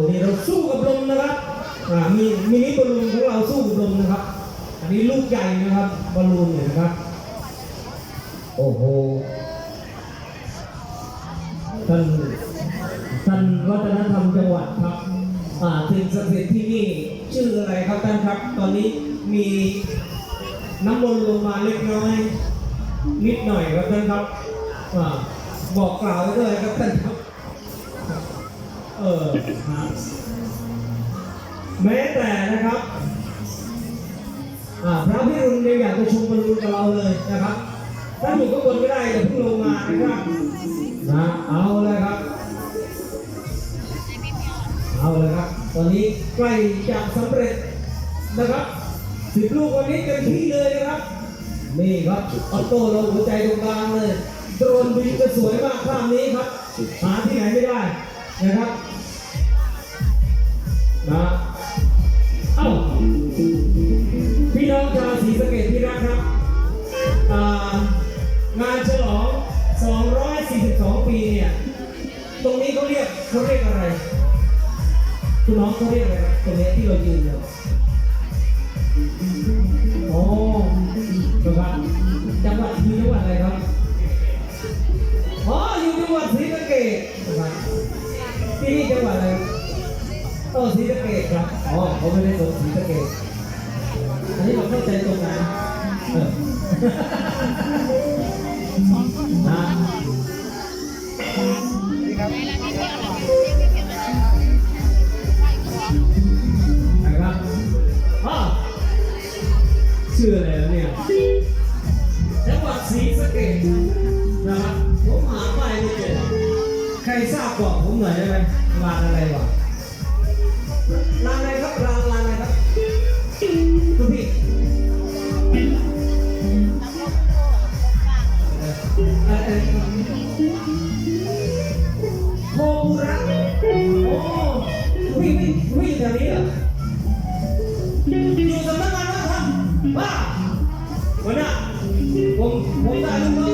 วันนี้เราสู้กับลมนะครับอ่ามีมินิบอลลูนของเราสู้กับลมนะครับ อันนี้ลูกใหญ่นะครับบอลลูนเนี่ยนะครับ โอ้โห ท่านท่านวัฒนธรรมจังหวัดครับอ่าถึงศักดิ์สิทธิ์ที่นี่ชื่ออะไรครับท่านครับ ตอนนี้มีน้ำมนต์ลงมาเล็กน้อย นิดหน่อยครับท่านครับอ่าบอกกล่าวไว้ด้วยครับท่านครับ เออครับแม้แต่นะครับอ่าพระพิรุณยังอยากจะชมบอลลูนกับเราเลยนะครับ ถ้าอยู่ข้างบนไม่ได้อย่าเพิ่งลงมานะครับนะเอาเลยครับ เอาเลยครับ ตอนนี้ใกล้จะสำเร็จนะครับสิบลูกวันนี้เต็มที่เลยนะครับนี่ครับออโต้เราหัวใจตรงกลางเลยโดรนบินก็สวยมากภาพนี้ครับหาที่ไหนไม่ได้นะครับีเนี่ย ตรงนี้เขาเรียกเขาเรียกอะไรคุณน้องเขาเรียกอะไรตรงนี้ที่เรายืนอยู่โอ้นะครับจังหวัดคือจังหวัดอะไรครับอ๋ออยู่จังหวัดศรีสะเกษครับที่นี่จังหวัดอะไรเออศรีสะเกษครับอ๋อเขาไม่ได้คนศรีสะเกษอันนี้เราเข้าใจตรงกันเออ ชื่ออะไรแล้วเนี่ยจังหวัดศรีสะเกษนะครับผมหาไปไม่เจอใครทราบบอกผมหน่อยได้ไหมลานอะไรวะลานอะไรครับลานลานอะไรครับคุณพี่เอ่อเอ่อโคบุระโอ้คุณพี่พี่คุณพี่อยู่แถวนี้เหรอ บ้าหัวหน้าผมผมได้ลู